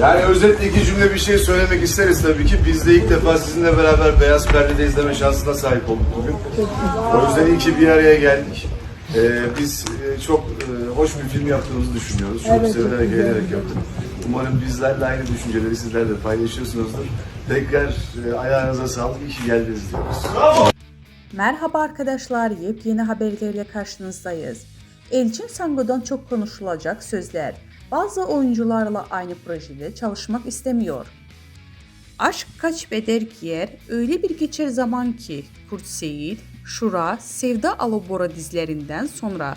Yani özetle iki cümle bir şey söylemek isteriz tabii ki. Biz de ilk defa sizinle beraber Beyaz Perde'de izleme şansına sahip olduk bugün. O yüzden iyi ki bir araya geldik. Ee, biz e, çok e, hoş bir film yaptığımızı düşünüyoruz. Çok Evet, severek, eğlenerek yaptık. Umarım bizlerle aynı düşünceleri sizlerle paylaşıyorsunuzdur. Tekrar e, ayağınıza sağlık, iyi ki geldiniz diyoruz. Merhaba arkadaşlar, yepyeni haberlerle karşınızdayız. Elçin Sango'dan çok konuşulacak sözler. Bazı oyuncularla aynı projede çalışmak istemiyor. Aşk kaç beder giyer, öyle bir geçer zaman ki Kurt Seyit, Şura, Sevda Alabora dizilerinden sonra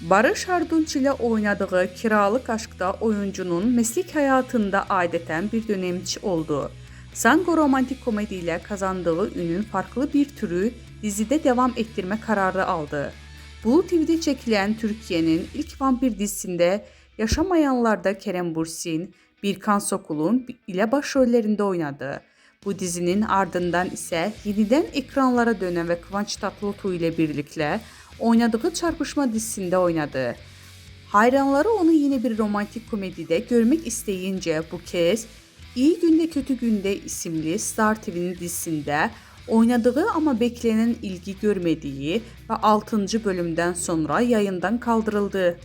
Barış Arduç ile oynadığı Kiralık Aşk'ta oyuncunun meslek hayatında adeten bir dönemçi oldu. Sango romantik komediyle kazandığı ünün farklı bir türü dizide devam ettirme kararı aldı. Blue TV'de çekilen Türkiye'nin ilk vampir dizisinde Yaşamayanlar'da Kerem Bursin, Birkan Sokul'un ile başrollerinde oynadı. Bu dizinin ardından ise yeniden ekranlara dönen ve Kıvanç Tatlıtuğ ile birlikte oynadığı Çarpışma dizisinde oynadı. Hayranları onu yine bir romantik komedide görmek isteyince bu kez İyi Günde Kötü Günde isimli Star TV'nin dizisinde oynadığı ama beklenen ilgi görmediği ve 6. bölümden sonra yayından kaldırıldı.